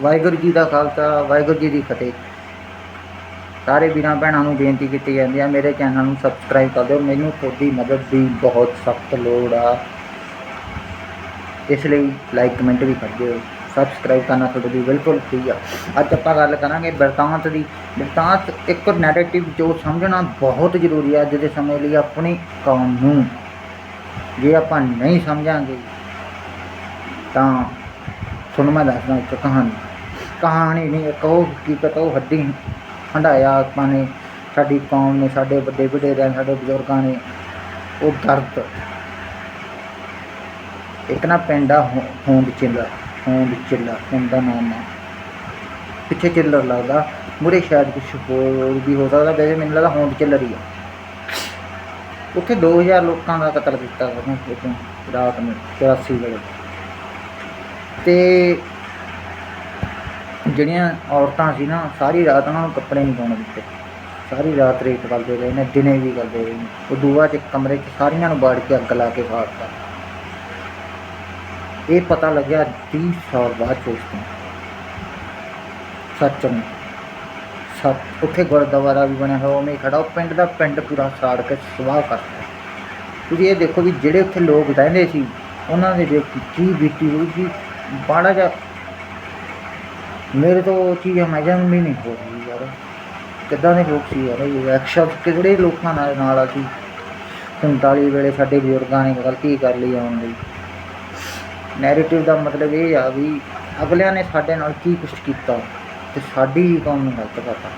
ਵਾਹਿਗੁਰੂ ਜੀ ਦਾ ਖਾਲਸਾ, ਵਾਹਿਗੁਰੂ ਜੀ ਦੀ ਫਤਿਹ। ਸਾਰੇ ਵੀਰਾਂ ਭੈਣਾਂ ਨੂੰ ਬੇਨਤੀ ਕੀਤੀ ਜਾਂਦੀ ਹੈ ਮੇਰੇ ਚੈਨਲ ਨੂੰ ਸਬਸਕ੍ਰਾਈਬ ਕਰ ਦਿਓ। ਮੈਨੂੰ ਤੁਹਾਡੀ ਮਦਦ ਦੀ ਬਹੁਤ ਸਖਤ ਲੋੜ ਆ। ਇਸ ਲਈ ਲਾਈਕ ਕਮੈਂਟ ਵੀ ਕਰ ਦਿਓ। ਸਬਸਕ੍ਰਾਈਬ ਕਰਨਾ ਤੁਹਾਡੇ ਲਈ ਬਿਲਕੁਲ ਫ੍ਰੀ ਆ। ਅੱਜ ਆਪਾਂ ਗੱਲ ਕਰਾਂਗੇ ਬਿਰਤਾਂਤ ਦੀ। ਬਿਰਤਾਂਤ ਇੱਕ ਨੈਰੇਟਿਵ ਜੋ ਸਮਝਣਾ ਬਹੁਤ ਜ਼ਰੂਰੀ ਹੈ ਅੱਜ ਦੇ ਸਮੇਂ ਲਈ ਆਪਣੀ ਕੌਮ ਨੂੰ। ਜੇ ਆਪਾਂ ਨਹੀਂ ਸਮਝਾਂਗੇ, ਤਾਂ ਤੁਹਾਨੂੰ ਮੈਂ ਦੱਸਦਾ ਇੱਕ ਕਹਾਣੀ। ਕਹਾਣੀ ਨਹੀਂ, ਇੱਕ ਉਹ ਕੀ ਪਤਾ ਉਹ ਹੱਡੀ ਹੰਡਾਇਆ ਆਪਾਂ ਨੇ, ਸਾਡੀ ਕੌਮ ਨੇ, ਸਾਡੇ ਵੱਡੇ ਵਡੇਰਿਆਂ ਸਾਡੇ ਬਜ਼ੁਰਗਾਂ ਨੇ, ਉਹ ਦਰਦ। ਇੱਕ ਨਾ ਪਿੰਡ ਆ ਹੋਂਦ ਚਿੱਲਾ ਹੋਂਦ ਚਿੱਲਾ, ਪਿੰਡ ਦਾ ਨਾਮ ਆ। ਪਿੱਛੇ ਚਿੱਲਰ ਲੱਗਦਾ, ਮੁਰੇ ਸ਼ਾਇਦ ਕੁਝ ਹੋਰ ਵੀ ਹੋ ਸਕਦਾ, ਵੈਸੇ ਮੈਨੂੰ ਲੱਗਦਾ ਹੋਂਦ ਚਿੱਲਰ ਹੀ ਆ। ਉੱਥੇ 2000 ਲੋਕਾਂ ਦਾ ਕਤਲ ਕੀਤਾ ਉਹਨੇ ਰਾਤ ਨੂੰ 84 ਵਜੇ ਤੇ ਜਿਹੜੀਆਂ ਔਰਤਾਂ ਸੀ ਨਾ, ਸਾਰੀ ਰਾਤ ਉਹਨਾਂ ਨੂੰ ਕੱਪੜੇ ਨਹੀਂ ਪਾਉਣ ਦਿੱਤੇ। ਸਾਰੀ ਰਾਤ ਰੇਤ ਕਰਦੇ ਰਹੇ ਨੇ, ਦਿਨੇ ਵੀ ਕਰਦੇ ਰਹੇ ਨੇ। ਉਹ ਦੂਆ ਚ ਕਮਰੇ 'ਚ ਸਾਰੀਆਂ ਨੂੰ ਬਾੜ ਕੇ ਅੱਗ ਲਾ ਕੇ ਫਾੜਤਾ ਇਹ ਪਤਾ ਲੱਗਿਆ 30 ਸਾਲ ਬਾਅਦ ਉਸ ਤੋਂ ਸੱਚ ਨੂੰ ਸੱਚ। ਉੱਥੇ ਗੁਰਦੁਆਰਾ ਵੀ ਬਣਿਆ ਹੋਇਆ, ਉਵੇਂ ਖੜਾ ਉਹ ਪਿੰਡ ਦਾ ਪਿੰਡ ਪੂਰਾ ਸਾੜ ਕੇ ਸਵਾਹ ਕਰਤਾ ਤੁਸੀਂ ਇਹ ਦੇਖੋ ਵੀ ਜਿਹੜੇ ਉੱਥੇ ਲੋਕ ਰਹਿੰਦੇ ਸੀ, ਉਹਨਾਂ ਦੇ ਦੇਖ ਕੇ ਕੀ ਬੀਤੀ ਹੋਈ ਸੀ। ਬਾੜਾ ਜਾ ਮੇਰੇ ਤੋਂ ਉਹ ਚੀਜ਼ ਇਮੇਜਿਨ ਵੀ ਨਹੀਂ ਹੋ ਰਹੀ ਯਾਰ। ਕਿੱਦਾਂ ਦੇ ਲੋਕ ਸੀ ਯਾਰ ਇਹ? ਐਕਸ਼ਨ ਕਿਹੜੇ ਲੋਕਾਂ ਨਾਲ ਨਾਲ ਅਸੀਂ 47 ਵੇਲੇ ਸਾਡੇ ਬਜ਼ੁਰਗਾਂ ਨੇ ਗਲਤੀ ਕਰ ਲਈ ਆਉਣ ਲਈ। ਨੈਰੇਟਿਵ ਦਾ ਮਤਲਬ ਇਹ ਆ ਵੀ ਅਗਲਿਆਂ ਨੇ ਸਾਡੇ ਨਾਲ ਕੀ ਕੁਛ ਕੀਤਾ ਤੇ ਸਾਡੀ ਹੀ ਕੌਮ ਨੂੰ ਗਲਤ ਕਰਤਾ।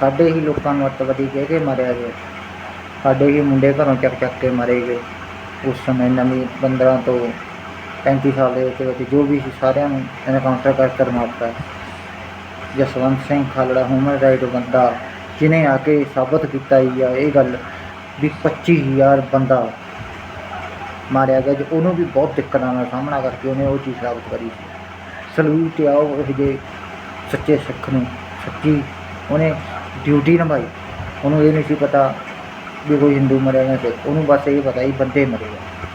ਸਾਡੇ ਹੀ ਲੋਕਾਂ ਨੂੰ ਅੱਤਵਾਦੀ ਕਹਿ ਕੇ ਮਾਰਿਆ ਗਿਆ। ਸਾਡੇ ਹੀ ਮੁੰਡੇ ਘਰੋਂ ਚੱਕ ਚੱਕ ਕੇ ਮਾਰੇ ਗਏ। ਉਸ ਸਮੇਂ ਨਵੀਂ 15 ਤੋਂ 35 ਸਾਲ ਦੇ ਵਿੱਚ ਵਿੱਚ ਜੋ ਵੀ ਸੀ ਸਾਰਿਆਂ ਨੂੰ ਐਨਕਾਊਂਟਰ ਕਰ ਕਰ ਮਾਰਤਾ ਜਸਵੰਤ ਸਿੰਘ ਖਾਲੜਾ ਹਿਊਮਨ ਰਾਈਟ ਬੰਦਾ ਜਿਨੇ ਆ ਕੇ ਸਾਬਤ ਕੀਤਾ ਹੀ ਆ ਇਹ ਗੱਲ ਵੀ 25000 ਬੰਦਾ ਮਾਰਿਆ ਗਿਆ, ਜੇ ਉਹਨੂੰ ਵੀ ਬਹੁਤ ਦਿੱਕਤਾਂ ਨਾਲ ਸਾਹਮਣਾ ਕਰਕੇ ਉਹਨੇ ਉਹ ਚੀਜ਼ ਸਾਬਤ ਕਰੀ। ਸਲੂਟ ਆ ਉਹ ਇਹ ਜੇ ਸੱਚੇ ਸਿੱਖ ਨੂੰ, ਸੱਚੀ ਉਹਨੇ ਡਿਊਟੀ ਨਿਭਾਈ। ਉਹਨੂੰ ਇਹ ਨਹੀਂ ਸੀ ਪਤਾ ਵੀ ਕੋਈ ਹਿੰਦੂ ਮਰਿਆ ਜਾਂ ਸਿੱਖ ਉਹਨੂੰ ਬਸ ਇਹ ਪਤਾ ਹੀ ਬੰਦੇ ਮਰੇ ਆ।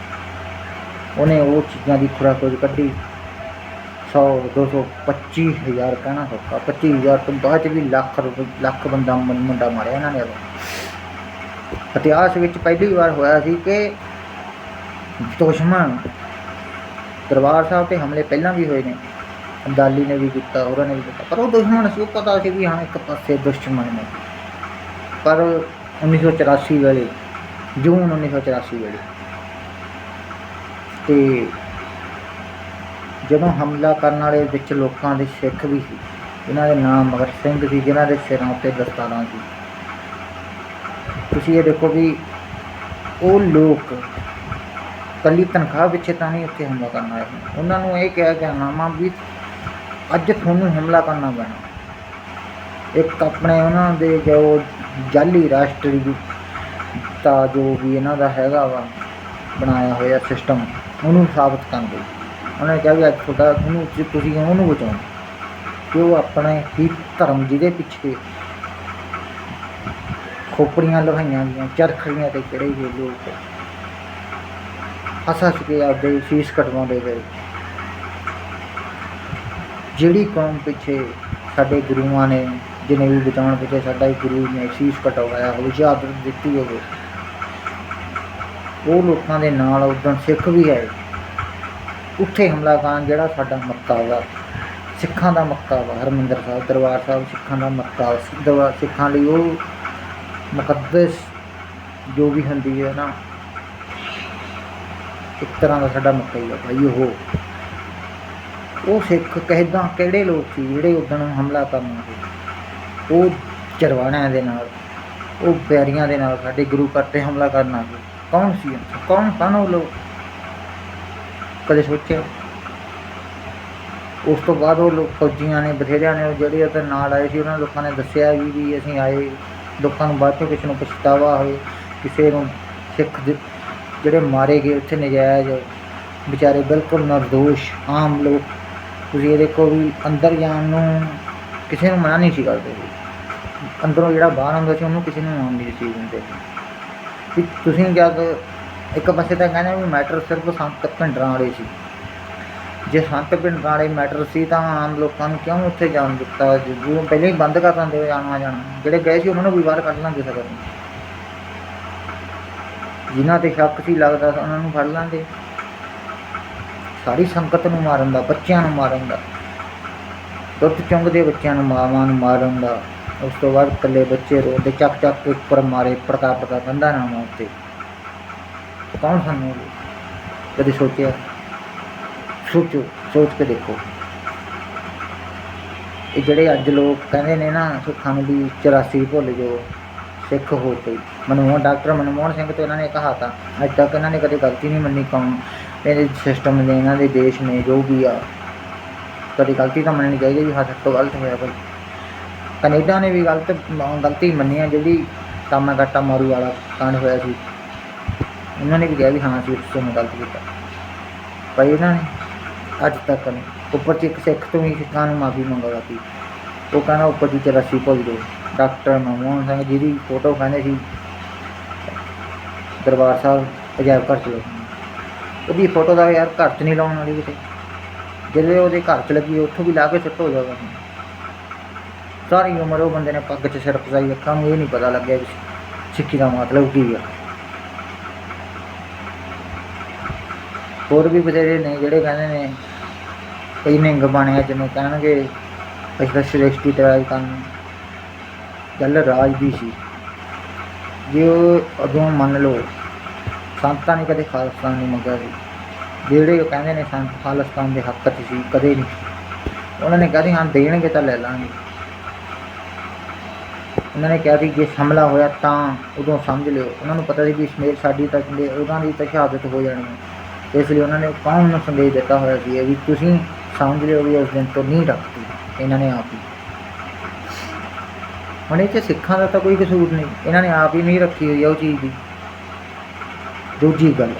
ਉਹਨੇ ਉਹ ਚੀਜ਼ਾਂ ਦੀ ਖੁਰਾਕ ਕੱਢੀ। 100 200 25000 ਕਹਿਣਾ ਸੌਖਾ। 25000 ਤੋਂ ਬਾਅਦ 'ਚ ਵੀ ਲੱਖ ਰੁਪਏ, ਲੱਖ ਬੰਦਾ ਮੁੰਡਾ ਮਾਰਿਆ ਇਹਨਾਂ ਨੇ ਉਦੋਂ ਇਤਿਹਾਸ ਵਿੱਚ ਪਹਿਲੀ ਵਾਰ ਹੋਇਆ ਸੀ ਕਿ ਦੁਸ਼ਮਣ ਦਰਬਾਰ ਸਾਹਿਬ ਤੇ ਹਮਲੇ ਪਹਿਲਾਂ ਵੀ ਹੋਏ ਨੇ। ਅਬਦਾਲੀ ਨੇ ਵੀ ਕੀਤਾ, ਹੋਰਾਂ ਨੇ ਵੀ ਕੀਤਾ। ਪਰ ਉਹ ਦੁਸ਼ਮਣ ਸੀ, ਉਹ ਪਤਾ ਸੀ ਵੀ ਹਾਂ, ਇੱਕ ਪਾਸੇ ਦੁਸ਼ਮਣ ਨੇ। ਪਰ 1984 ਵੇਲੇ, ਜੂਨ 1984 ਵੇਲੇ ਤੇ ਜਦੋਂ ਹਮਲਾ ਕਰਨ ਵਾਲੇ ਵਿੱਚ ਲੋਕਾਂ ਦੇ ਸਿੱਖ ਵੀ ਸੀ ਇਹਨਾਂ ਦੇ ਨਾਮ ਮਗਰ ਸਿੰਘ ਸੀ, ਜਿਨ੍ਹਾਂ ਦੇ ਸਿਰਾਂ ਉੱਤੇ ਦਸਤਾਰਾਂ ਸੀ। ਤੁਸੀਂ ਇਹ ਦੇਖੋ ਵੀ ਉਹ ਲੋਕ ਕੱਲੀ ਤਨਖਾਹ ਪਿੱਛੇ ਤਾਂ ਨਹੀਂ ਉੱਥੇ ਹਮਲਾ ਕਰਨ ਆਏ। ਉਹਨਾਂ ਨੂੰ ਇਹ ਕਿਹਾ ਗਿਆ ਨਾਮਾ ਵੀ ਅੱਜ ਤੁਹਾਨੂੰ ਹਮਲਾ ਕਰਨਾ ਪੈਣਾ। ਇੱਕ ਆਪਣੇ ਉਹਨਾਂ ਦੇ ਜੋ ਜਾਲੀ ਰਾਸ਼ਟਰੀ ਦਾ ਜੋ ਵੀ ਇਹਨਾਂ ਦਾ ਹੈਗਾ ਵਾ, ਬਣਾਇਆ ਹੋਇਆ ਸਿਸਟਮ ਉਹਨੂੰ ਸਾਬਤ ਕਰਨ ਲਈ ਉਹਨੇ ਕਿਹਾ ਵੀ ਅੱਜ ਤੁਹਾਡਾ ਉਹਨੂੰ ਜੇ ਤੁਸੀਂ ਉਹਨੂੰ ਬਚਾਉਣਾ ਕਿ ਉਹ ਆਪਣੇ ਹੀ ਧਰਮ ਜਿਹਦੇ ਪਿੱਛੇ ਖੋਪੜੀਆਂ ਲਵਾਈਆਂ ਗਈਆਂ, ਚਰਖੜੀਆਂ ਤੇ ਚੜੇ ਹੋਏ ਲੋਕ। ਹੱਸ ਹੱਸ ਕੇ ਆਪਦੇ ਸੀਸ ਕਟਵਾਉਂਦੇ ਗਏ। ਜਿਹੜੀ ਕੌਮ ਪਿੱਛੇ ਸਾਡੇ ਗੁਰੂਆਂ ਨੇ, ਜਿਹਨੇ ਵੀ ਬਚਾਉਣ ਪਿੱਛੇ ਸਾਡਾ ਹੀ ਗੁਰੂ ਨੇ ਸੀਸ ਕਟਵਾਇਆ ਹੋਵੇ ਸ਼ਹਾਦਤ ਦਿੱਤੀ ਹੋਵੇ। ਉਹ ਲੋਕਾਂ ਦੇ ਨਾਲ ਉਦੋਂ ਸਿੱਖ ਵੀ ਆਏ। ਉੱਥੇ ਹਮਲਾ ਕਰਨ ਜਿਹੜਾ ਸਾਡਾ ਮੱਕਾ ਵਾ, ਸਿੱਖਾਂ ਦਾ ਮੱਕਾ ਵਾ, ਹਰਮੰਦਰ ਸਾਹਿਬ, ਦਰਬਾਰ ਸਾਹਿਬ ਸਿੱਖਾਂ ਦਾ ਮੱਕਾ ਵਾ। ਦਰਬਾਰ ਸਿੱਖਾਂ ਲਈ ਉਹ ਮੁਕੱਦਸ ਜੋ ਵੀ ਹੁੰਦੀ ਹੈ ਨਾ, ਇੱਕ ਤਰ੍ਹਾਂ ਦਾ ਸਾਡਾ ਮੱਕਾ ਹੀ ਆ ਭਾਈ ਉਹ। ਉਹ ਸਿੱਖ ਕਹਿਦਾ ਕਿਹੜੇ ਲੋਕ ਸੀ ਜਿਹੜੇ ਉਦੋਂ ਹਮਲਾ ਕਰਨ ਉਹ ਚਰਵਾਣਿਆਂ ਦੇ ਨਾਲ, ਉਹ ਪਿਆਰੀਆਂ ਦੇ ਨਾਲ ਸਾਡੇ ਗੁਰੂ ਘਰ ਤੇ ਹਮਲਾ ਕਰਨਾ ਸੀ ਕੌਣ ਸੀ ਉਹ? ਕੌਣ ਸਨ ਉਹ ਲੋਕ ਕਦੇ ਸੋਚਿਆ? ਉਸ ਤੋਂ ਬਾਅਦ ਉਹ ਲੋਕ ਫੌਜੀਆਂ ਨੇ ਬਥੇਰਿਆਂ ਨੇ ਜਿਹੜੇ ਉਹਦੇ ਨਾਲ ਆਏ ਸੀ, ਉਹਨਾਂ ਲੋਕਾਂ ਨੇ ਦੱਸਿਆ ਵੀ ਵੀ ਅਸੀਂ ਆਏ। ਲੋਕਾਂ ਨੂੰ ਬਾਅਦ ਚੋਂ ਕਿਸੇ ਨੂੰ ਪਛਤਾਵਾ ਹੋਏ ਕਿਸੇ ਨੂੰ ਸਿੱਖ ਜਿਹੜੇ ਮਾਰੇ ਗਏ, ਉੱਥੇ ਨਜਾਇਜ਼ ਵਿਚਾਰੇ ਬਿਲਕੁਲ ਨਿਰਦੋਸ਼, ਆਮ ਲੋਕ। ਤੁਸੀਂ ਇਹਦੇ ਦੇਖੋ ਵੀ ਅੰਦਰ ਜਾਣ ਨੂੰ ਕਿਸੇ ਨੂੰ ਮਨਾ ਨਹੀਂ ਸੀ ਕਰਦੇ। ਅੰਦਰੋਂ ਜਿਹੜਾ ਬਾਹਰ ਆਉਂਦਾ ਸੀ, ਉਹਨੂੰ ਕਿਸੇ ਨੂੰ ਆਉਣ ਨਹੀਂ ਸੀ ਦਿੰਦੇ। ਵੀ ਤੁਸੀਂ ਜਦ ਇੱਕ ਪਾਸੇ ਤਾਂ ਕਹਿੰਦੇ ਵੀ ਮੈਟਰ ਸਿਰਫ ਸੰਤ ਪਿੰਡਰਾਂ ਵਾਲੇ ਸੀ। ਜੇ ਸੰਤ ਪਿੰਡ ਵਾਲੇ ਮੈਟਰ ਸੀ ਤਾਂ ਆਮ ਲੋਕਾਂ ਨੂੰ ਕਿਉਂ ਉੱਥੇ ਜਾਣ ਦਿੱਤਾ? ਜਦੋਂ ਪਹਿਲਾਂ ਹੀ ਬੰਦ ਕਰ ਦਿੰਦੇ ਆਉਣਾ ਜਾਣਾ, ਜਿਹੜੇ ਗਏ ਸੀ ਉਹਨਾਂ ਨੂੰ ਵੀ ਬਾਹਰ ਕੱਢ ਲਾਂਗੇ ਸਗੋਂ ਜਿਨ੍ਹਾਂ ਤੇ ਸ਼ੱਕ ਸੀ ਲੱਗਦਾ ਸੀ ਉਹਨਾਂ ਨੂੰ ਫੜ ਲਾਂਗੇ ਸਾਰੀ ਸੰਗਤ ਨੂੰ ਮਾਰਨ ਦਾ, ਬੱਚਿਆਂ ਨੂੰ ਮਾਰਨ ਦਾ, ਦੁੱਧ ਚੁੰਗਦੇ ਬੱਚਿਆਂ ਨੂੰ ਮਾਵਾਂ ਨੂੰ ਮਾਰਨ ਦਾ। ਉਸ ਤੋਂ ਬਾਅਦ ਇਕੱਲੇ ਬੱਚੇ ਰੋਂਦੇ ਚੱਕ ਚੱਕ ਕੇ ਉੱਪਰ ਮਾਰੇ ਪੜਕਾ ਪੜਕਾ ਕੰਧਾਂ ਨਾ ਉੱਤੇ ਕੌਣ ਸਾਨੂੰ ਕਦੇ ਸੋਚਿਆ ਸੋਚੋ ਸੋਚ ਕੇ ਦੇਖੋ ਇਹ ਜਿਹੜੇ ਅੱਜ ਲੋਕ ਕਹਿੰਦੇ ਨੇ ਨਾ ਸਿੱਖਾਂ ਨੂੰ ਵੀ 84 ਭੁੱਲ ਜੋ ਸਿੱਖ ਹੋ ਗਈ ਮਨਮੋਹਨ ਡਾਕਟਰ ਮਨਮੋਹਨ ਸਿੰਘ ਤੇ ਇਹਨਾਂ ਨੇ ਕਹਾ ਤਾ ਅੱਜ ਤੱਕ ਇਹਨਾਂ ਨੇ ਕਦੇ ਗਲਤੀ ਨਹੀਂ ਮੰਨੀ ਕੌਮ ਇਹਦੇ ਸਿਸਟਮ ਨੇ ਇਹਨਾਂ ਦੇ ਦੇਸ਼ ਨੇ ਜੋ ਵੀ ਆ ਕਦੇ ਗਲਤੀ ਤਾਂ ਮੰਨਣੀ ਚਾਹੀਦੀ ਵੀ ਹਾਂ ਸਭ ਤੋਂ ਗਲਤ ਹੋਇਆ ਭਾਈ ਕੈਨੇਡਾ ਨੇ ਵੀ ਗਲਤ ਗਲਤੀ ਮੰਨੀ ਆ, ਜਿਹੜੀ ਕਾਮਾ ਕਾਟਾ ਮਾਰੂ ਵਾਲਾ ਕਾਂਡ ਹੋਇਆ ਸੀ। ਉਹਨਾਂ ਨੇ ਵੀ ਕਿਹਾ ਵੀ ਹਾਂ, ਅਸੀਂ ਉਸ ਤੋਂ ਗਲਤ ਕੀਤਾ। ਪਰ ਇਹਨਾਂ ਨੇ ਅੱਜ ਤੱਕ ਨਹੀਂ। ਉੱਪਰ ਚ ਇੱਕ ਸਿੱਖ ਤੋਂ ਹੀ ਸਿੱਖਾਂ ਨੂੰ ਮਾਫੀ ਮੰਗਵਾ ਸੀ। ਉਹ ਕਹਿੰਦਾ ਉੱਪਰ ਦੀ ਚਰਾਸੀ ਭੁੱਲ ਜਾਓ। ਡਾਕਟਰ ਮਨਮੋਹਨ ਸਿੰਘ ਜਿਹਦੀ ਫੋਟੋ ਕਹਿੰਦੇ ਸੀ, ਦਰਬਾਰ ਸਾਹਿਬ, ਅਜਾਇਬ ਘਰ ਚ ਲਾਉਣੀ। ਉਹਦੀ ਫੋਟੋ ਦਾ ਯਾਰ ਘਰ ਚ ਨਹੀਂ ਲਾਉਣ ਵਾਲੀ ਕਿਤੇ। ਜਿਹੜੇ ਉਹਦੇ ਘਰ ਚ ਲੱਗੀ, ਉੱਥੋਂ ਵੀ ਲਾ ਕੇ ਸੁੱਟ ਹੋ ਜਾਊਗਾ। ਸਾਰੀ ਉਮਰ ਉਹ ਬੰਦੇ ਨੇ ਪੱਗ 'ਚ ਸਿਰ ਫਸਾਈ ਅੱਖਾਂ ਨੂੰ, ਇਹ ਨਹੀਂ ਪਤਾ ਲੱਗਿਆ ਵੀ ਸਿੱਖੀ ਦਾ ਮਤਲਬ ਕੀ ਆ। ਹੋਰ ਵੀ ਬਥੇਰੇ ਨੇ ਜਿਹੜੇ ਕਹਿੰਦੇ ਨੇ, ਕਈ ਨਿੰਗ ਬਣਿਆ ਜਿਹਨੂੰ ਕਹਿਣਗੇ ਅਸੀਂ ਤਾਂ ਸ੍ਰੇਸ਼ਟੀ ਤੇ ਰਾਜ ਕਰਨ ਗੱਲ ਰਾਜ ਦੀ ਸੀ। ਜੇ ਉਹ ਉਦੋਂ ਮੰਨ ਲਓ, ਸੰਤਾਂ ਨੇ ਕਦੇ ਖਾਲਸਤਾਨ ਨਹੀਂ ਮੰਗਿਆ ਸੀ। ਜਿਹੜੇ ਉਹ ਕਹਿੰਦੇ ਨੇ ਸੰਤ ਖਾਲਸਤਾਨ ਦੇ ਹੱਕ 'ਚ ਸੀ, ਕਦੇ ਨਹੀਂ। ਉਹਨਾਂ ਨੇ ਕਿਹਾ ਸੀ, ਹਾਂ, ਦੇਣਗੇ ਤਾਂ ਲੈ ਲਾਂਗੇ। ਉਹਨਾਂ ਨੇ ਕਿਹਾ ਸੀ ਜੇ ਹਮਲਾ ਹੋਇਆ ਤਾਂ ਉਦੋਂ ਸਮਝ ਲਿਓ ਉਹਨਾਂ ਨੂੰ ਪਤਾ ਸੀ ਵੀ ਸਮੇਤ ਸਾਡੀ ਤਾਂ ਕਹਿੰਦੇ ਉਹਨਾਂ ਦੀ ਤਾਂ ਸ਼ਹਾਦਤ ਹੋ ਜਾਣੀ ਹੈ ਇਸ ਲਈ ਉਹਨਾਂ ਨੇ ਕੌਮ ਨੂੰ ਸੰਦੇਸ਼ ਦਿੱਤਾ ਹੋਇਆ ਸੀ ਇਹ ਵੀ ਤੁਸੀਂ ਸਮਝ ਲਿਓ ਵੀ ਉਸ ਦਿਨ ਤੋਂ ਨਹੀਂ ਰੱਖਦੀ ਇਹਨਾਂ ਨੇ ਆਪ ਹੀ ਹੁਣ ਇਹ 'ਚ ਸਿੱਖਾਂ ਦਾ ਤਾਂ ਕੋਈ ਕਸੂਰ ਨਹੀਂ ਇਹਨਾਂ ਨੇ ਆਪ ਹੀ ਨਹੀਂ ਰੱਖੀ ਹੋਈ ਆ ਉਹ ਚੀਜ਼ ਦੀ ਦੂਜੀ ਗੱਲ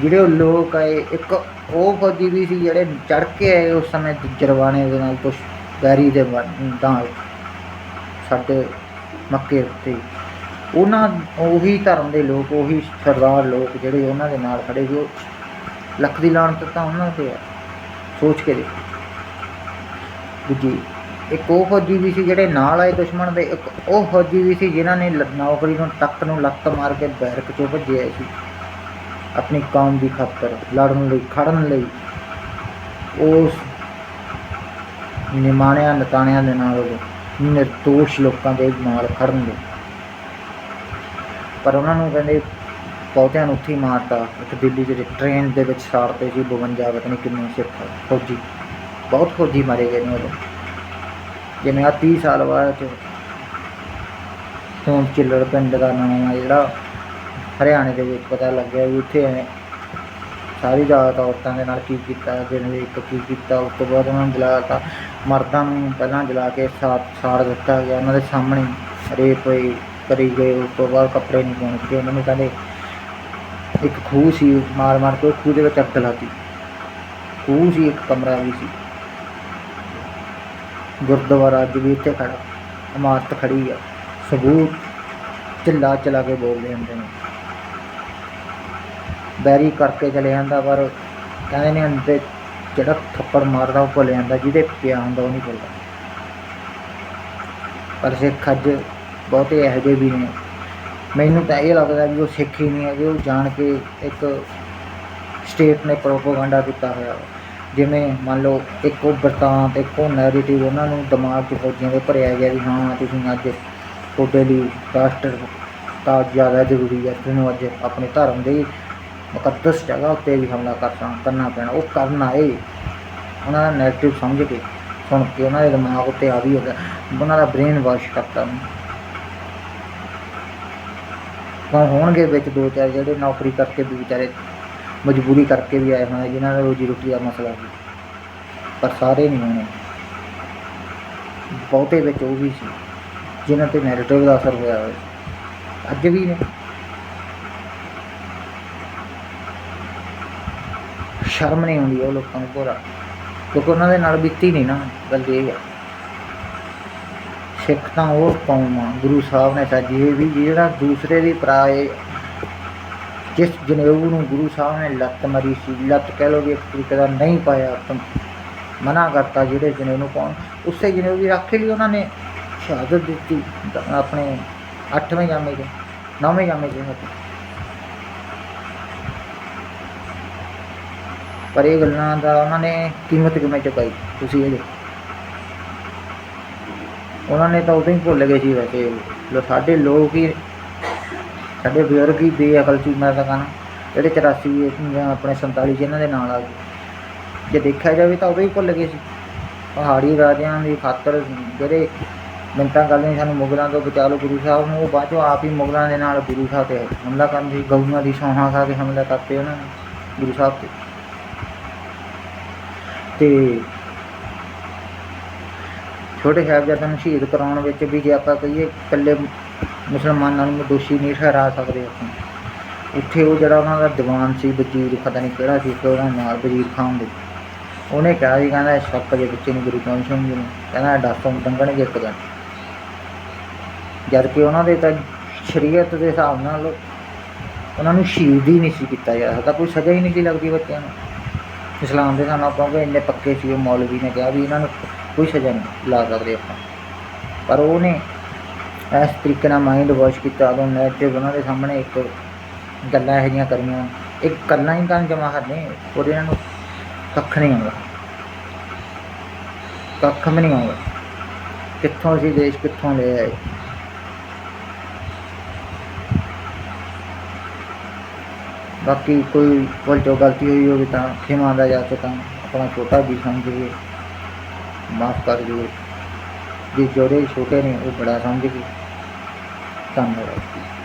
ਜਿਹੜੇ ਉਹ ਲੋਕ ਆਏ ਇੱਕ ਉਹ ਫੌਜੀ ਵੀ ਸੀ ਜਿਹੜੇ ਚੜ ਕੇ ਆਏ ਉਸ ਸਮੇਂ ਜਰਵਾਣੇ ਦੇ ਨਾਲ ਕੁਛ ਬੈਰੀ ਦੇ ਨਾਲ ਸਾਡੇ ਮੱਕੇ ਉੱਤੇ। ਉਹਨਾਂ, ਉਹੀ ਧਰਮ ਦੇ ਲੋਕ, ਉਹੀ ਸਰਦਾਰ ਲੋਕ ਜਿਹੜੇ ਉਹਨਾਂ ਦੇ ਨਾਲ ਖੜੇ ਸੀ, ਉਹ ਲੱਖ ਦੀ ਲਾਹਨਤ ਤਾਂ ਉਹਨਾਂ ਤੇ ਆ ਸੋਚ ਕੇ ਦੇਖੋ। ਦੂਜੀ, ਇੱਕ ਉਹ ਫੌਜੀ ਵੀ ਸੀ ਜਿਹੜੇ ਨਾਲ ਆਏ ਦੁਸ਼ਮਣ ਦੇ, ਇੱਕ ਉਹ ਫੌਜੀ ਵੀ ਸੀ ਜਿਨ੍ਹਾਂ ਨੇ ਲ- ਨੌਕਰੀ ਨੂੰ ਤੱਕ ਨੂੰ ਲੱਤ ਮਾਰ ਕੇ ਬੈਰਕ ਚੋਂ ਭੱਜਿਆ ਸੀ। ਆਪਣੀ ਕੌਮ ਦੀ ਖਾਤਰ, ਲੜਨ ਲਈ, ਖੜਨ ਲਈ। ਉਸ ਨਿਮਾਣਿਆਂ, ਨਤਾਣਿਆਂ ਦੇ ਨਾਲ ਉਹ ਨਿਰਦੋਸ਼ ਲੋਕਾਂ ਦੇ ਨਾਲ ਖੜਨ ਪਰ ਉਹਨਾਂ ਨੂੰ ਕਹਿੰਦੇ ਬਹੁਤਿਆਂ ਨੂੰ ਉੱਥੇ ਹੀ ਮਾਰਤਾ। ਇੱਕ ਦਿੱਲੀ ਦੇ ਟ੍ਰੇਨ ਦੇ ਵਿੱਚ ਸਾੜਤੇ ਸੀ 52 ਪਤਾ ਨਹੀਂ ਕਿੰਨੇ ਸਿੱਖ ਫੌਜੀ, ਬਹੁਤ ਫੌਜੀ ਮਾਰੇ ਗਏ ਨੇ ਉਦੋਂ। ਜਿਵੇਂ ਆ 30 ਸਾਲ ਬਾਅਦ ਚ ਸੋਮ ਚਿੱਲੜ ਪਿੰਡ ਦਾ ਨਾਮ ਆ ਜਿਹੜਾ ਹਰਿਆਣੇ ਦੇ ਵਿੱਚ ਪਤਾ ਲੱਗਿਆ ਵੀ ਉੱਥੇ ਸਾਰੀ ਰਾਤ ਔਰਤਾਂ ਦੇ ਨਾਲ ਕੀ ਕੀਤਾ, ਦਿਨ ਵੀ ਇੱਕ ਕੀ ਕੀਤਾ, ਉਸ ਤੋਂ ਬਾਅਦ ਉਹਨਾਂ ਨੂੰ ਜਲਾਤਾ ਮਰਦਾਂ ਨੂੰ ਪਹਿਲਾਂ ਜਲਾ ਕੇ ਸਾੜ ਸਾੜ ਦਿੱਤਾ ਗਿਆ। ਉਹਨਾਂ ਦੇ ਸਾਹਮਣੇ ਰੇਪ ਹੋਈ ਕਰੀ ਗਏ ਉਸ ਤੋਂ ਬਾਅਦ ਕੱਪੜੇ ਨਹੀਂ ਪਾਉਣ ਦਿੱਤੇ ਉਹਨਾਂ ਨੂੰ ਕਹਿੰਦੇ, ਇੱਕ ਖੂਹ ਸੀ, ਮਾਰ ਮਾਰ ਕੇ ਉਹ ਖੂਹ ਦੇ ਵਿੱਚ ਅੱਗ ਲਾਤੀ। ਖੂਹ ਸੀ, ਇੱਕ ਕਮਰਾ ਵੀ ਸੀ। ਗੁਰਦੁਆਰਾ ਅੱਜ ਵੀ ਇੱਥੇ ਖੜਾ। ਇਮਾਰਤ ਖੜੀ ਆ। ਸਬੂਤ ਚਿੱਲਾ ਚਲਾ ਕੇ ਬੋਲਦੇ ਹੁੰਦੇ ਨੇ। ਬੈਰੀ ਕਰਕੇ ਚਲੇ ਜਾਂਦਾ, ਪਰ ਕਹਿੰਦੇ ਨੇ ਅੰਦੇ ਜਿਹੜਾ ਥੱਪੜ ਮਾਰਦਾ, ਉਹ ਭੁੱਲ ਜਾਂਦਾ, ਜਿਹਦੇ ਪਿਆ ਹੁੰਦਾ, ਉਹ ਨਹੀਂ ਭੁੱਲਦਾ ਪਰ ਸਿੱਖ ਅੱਜ ਬਹੁਤੇ ਇਹੋ ਜਿਹੇ ਵੀ ਨੇ ਮੈਨੂੰ ਤਾਂ ਇਹ ਲੱਗਦਾ ਵੀ ਉਹ ਸਿੱਖ ਹੀ ਨਹੀਂ ਹੈਗੇ, ਉਹ ਜਾਣ ਕੇ ਇੱਕ ਸਟੇਟ ਨੇ ਪ੍ਰੋਪਗੈਂਡਾ ਕੀਤਾ ਹੋਇਆ ਵਾ। ਜਿਵੇਂ ਮੰਨ ਲਓ, ਇੱਕ ਉਹ ਬਰਤਾਂਤ ਇੱਕ ਉਹ ਨੈਰੇਟਿਵ ਉਹਨਾਂ ਨੂੰ ਦਿਮਾਗ 'ਚ ਫੌਜੀਆਂ ਦੇ ਭਰਿਆ ਗਿਆ ਵੀ ਹਾਂ, ਤੁਸੀਂ ਅੱਜ ਤੁਹਾਡੇ ਲਈ ਰਾਸ਼ਟਰ ਤਾਂ ਜ਼ਿਆਦਾ ਜ਼ਰੂਰੀ ਹੈ ਤੁਹਾਨੂੰ ਅੱਜ ਆਪਣੇ ਧਰਮ ਦੇ ਮੁਕੱਦਸ ਜਗ੍ਹਾ ਉੱਤੇ ਵੀ ਹਮਲਾ ਕਰਨਾ ਕਰਨਾ ਪੈਣਾ, ਉਹ ਕਰਨਾ ਏ। ਉਹਨਾਂ ਦਾ ਨੈਗੇਟਿਵ ਸਮਝ ਕੇ, ਸੁਣ ਕੇ ਉਹਨਾਂ ਦੇ ਦਿਮਾਗ ਉੱਤੇ ਆ ਵੀ ਹੋ ਗਿਆ ਉਹਨਾਂ ਦਾ ਬ੍ਰੇਨ ਵਾਸ਼ ਕਰਤਾ ਤਾਂ ਹੋਣਗੇ ਵਿੱਚ ਦੋ ਚਾਰ ਜਿਹੜੇ ਨੌਕਰੀ ਕਰਕੇ ਵੀ ਵਿਚਾਰੇ ਮਜਬੂਰੀ ਕਰਕੇ ਵੀ ਆਏ ਹੋਣੇ, ਜਿਨ੍ਹਾਂ ਦਾ ਰੋਜੀ ਰੋਟੀ ਦਾ ਮਸਲਾ ਸੀ। ਪਰ ਸਾਰੇ ਨਹੀਂ ਹੋਣੇ। ਬਹੁਤੇ ਵਿੱਚ ਉਹ ਵੀ ਸੀ, ਜਿਨ੍ਹਾਂ ਤੇ ਨੈਗੇਟਿਵ ਦਾ ਅਸਰ ਹੋਇਆ ਹੋਵੇ ਅੱਜ ਵੀ ਨੇ। ਸ਼ਰਮ ਨਹੀਂ ਆਉਂਦੀ ਉਹ ਲੋਕਾਂ ਨੂੰ ਪੂਰਾ ਕਿਉਂਕਿ ਉਹਨਾਂ ਦੇ ਨਾਲ ਬੀਤੀ ਨਹੀਂ ਨਾ, ਗੱਲ ਇਹ ਆ। ਸਿੱਖ ਤਾਂ ਉਹ ਕੌਮ ਆ, ਗੁਰੂ ਸਾਹਿਬ ਨੇ ਤਾਂ ਇਹ ਵੀ ਜਿਹੜਾ ਦੂਸਰੇ ਦੀ ਪਰਾਏ ਜਿਸ ਜਨੇਊ ਨੂੰ ਗੁਰੂ ਸਾਹਿਬ ਨੇ ਲੱਤ ਮਰੀ ਸੀ, ਲੱਤ ਕਹਿ ਲਓ ਵੀ ਇੱਕ ਤਰੀਕੇ ਦਾ ਨਹੀਂ ਪਾਇਆ, ਤਾਂ ਮਨਾ ਕਰਤਾ ਜਿਹੜੇ ਜਨੇਊ ਨੂੰ ਪਾਉਣ। ਉਸੇ ਜਨੇਊ ਦੀ ਰਾਖੀ ਲਈ ਉਹਨਾਂ ਨੇ, ਸ਼ਹਾਦਤ ਦਿੱਤੀ, ਆਪਣੇ 8ਵੇਂ ਜਾਮੇ 'ਚ 9ਵੇਂ ਜਾਮੇ 'ਚ ਹੱਥ। ਪਰ ਇਹ ਗੱਲਾਂ ਦਾ ਉਹਨਾਂ ਨੇ ਕੀਮਤ ਕਿਵੇਂ ਚੁਕਾਈ? ਤੁਸੀਂ ਇਹ ਦੇਖੋ। ਉਹਨਾਂ ਨੇ ਤਾਂ ਉਦੋਂ ਹੀ ਭੁੱਲ ਗਏ ਸੀ ਵੈਸੇ। ਲੋ, ਸਾਡੇ ਲੋਕ ਹੀ, ਸਾਡੇ ਬਜ਼ੁਰਗ ਹੀ ਬੇਅਕਲ ਸੀ ਮੈਂ ਤਾਂ ਕਹਣਾ ਜਿਹੜੇ 84 ਜਾਂ ਆਪਣੇ 47 ਜਿਹਨਾਂ ਦੇ ਨਾਲ ਆ ਗਏ। ਜੇ ਦੇਖਿਆ ਜਾਵੇ ਤਾਂ ਉਦੋਂ ਹੀ ਭੁੱਲ ਗਏ ਸੀ। ਪਹਾੜੀ ਰਾਜਿਆਂ ਦੀ ਖਾਤਰ ਜਿਹੜੇ ਮਿੰਟਾਂ ਗੱਲ ਨਹੀਂ, ਸਾਨੂੰ ਮੁਗਲਾਂ ਤੋਂ ਬਚਾ ਲਓ ਗੁਰੂ ਸਾਹਿਬ ਨੂੰ, ਉਹ ਬਾਅਦ ਚੋਂ ਆਪ ਹੀ ਮੁਗਲਾਂ ਦੇ ਨਾਲ ਗੁਰੂ ਸਾਹਿਬ ਤੇ ਹਮਲਾ ਕਰਨ ਦੀ, ਗਊਆਂ ਦੀ ਸੌਹਾਂ ਖਾ ਕੇ ਹਮਲਾ ਕਰਤੇ ਉਹਨਾਂ ਨੇ ਗੁਰੂ ਸਾਹਿਬ ਤੇ ਤੇ ਛੋਟੇ ਸਾਹਿਬਜ਼ਾਦਿਆਂ ਨੂੰ ਸ਼ਹੀਦ ਕਰਾਉਣ ਵਿੱਚ ਵੀ ਜੇ ਆਪਾਂ ਕਹੀਏ ਇਕੱਲੇ ਮੁਸਲਮਾਨਾਂ ਨੂੰ ਦੋਸ਼ੀ ਨਹੀਂ ਠਹਿਰਾ ਸਕਦੇ ਆਪਾਂ। ਉੱਥੇ ਉਹ ਜਿਹੜਾ ਉਹਨਾਂ ਦਾ ਦੀਵਾਨ ਸੀ, ਵਜ਼ੀਰ ਪਤਾ ਨਹੀਂ ਕਿਹੜਾ ਸੀ ਤੇ ਉਹਦਾ ਨਾਲ ਵਜ਼ੀਰ ਖਾਨ ਦੇ ਉਹਨੇ ਕਿਹਾ ਸੀ, ਕਹਿੰਦਾ ਸ਼ੱਕ ਦੇ ਬੱਚੇ ਨੂੰ ਗੁਰੂ ਗੋਬਿੰਦ ਸਿੰਘ ਜੀ ਨੂੰ ਕਹਿੰਦਾ ਡਾਸੋਂ ਡੰਗਣਗੇ ਇੱਕ ਦਿਨ। ਜਦ ਕਿ ਉਹਨਾਂ ਦੇ ਤਾਂ ਸ਼ਰੀਅਤ ਦੇ ਹਿਸਾਬ ਨਾਲ ਉਹਨਾਂ ਨੂੰ ਸ਼ਹੀਦ ਹੀ ਨਹੀਂ ਸੀ ਕੀਤਾ ਜਾ ਸਕਦਾ, ਕੋਈ ਸਜ਼ਾ ਹੀ ਨਹੀਂ ਸੀ ਲੱਗਦੀ ਬੱਚਿਆਂ ਨੂੰ। ਇਸਲਾਮ ਦੇ ਸਾਨੂੰ ਆਪਾਂ ਇੰਨੇ ਪੱਕੇ ਸੀ ਉਹ ਮੌਲਵੀ ਨੇ ਕਿਹਾ ਵੀ ਇਹਨਾਂ ਨੂੰ ਕੋਈ ਸਜ਼ਾ ਨਹੀਂ ਲਾ ਸਕਦੇ ਆਪਾਂ। ਪਰ ਉਹਨੇ ਇਸ ਤਰੀਕੇ ਨਾਲ ਮਾਈਂਡ ਵਾਸ਼ ਕੀਤਾ, ਉਦੋਂ ਨੈਗੇਟਿਵ ਉਹਨਾਂ ਦੇ ਸਾਹਮਣੇ ਇੱਕ ਗੱਲਾਂ ਇਹੋ ਜਿਹੀਆਂ ਕਰੀਆਂ। ਇੱਕ ਕਰਨਾ ਹੀ ਕੰਨ ਜਮਾ ਕਰਨੇ ਉਹਦੇ ਇਹਨਾਂ ਨੂੰ ਕੱਖ ਨਹੀਂ ਆਉਂਦਾ। ਕੱਖ ਵੀ ਨਹੀਂ ਆਉਂਦਾ। ਕਿੱਥੋਂ ਅਸੀਂ ਦੇਸ਼ ਕਿੱਥੋਂ ਲੈ ਆਏ? ਬਾਕੀ ਕੋਈ ਕੋਲ ਜੋ ਗਲਤੀ ਹੋਈ ਹੋਵੇ ਤਾਂ ਖਿਮਾ ਦਾ ਜਾ ਕੇ ਤਾਂ ਆਪਣਾ ਛੋਟਾ ਵੀ ਸਮਝੀਏ ਮਾਫ ਕਰ ਦਿਓ। ਜੇ ਜਿਹੜੇ ਛੋਟੇ ਨੇ ਉਹ ਬੜਾ ਸਮਝ ਗਏ। ਧੰਨਵਾਦ।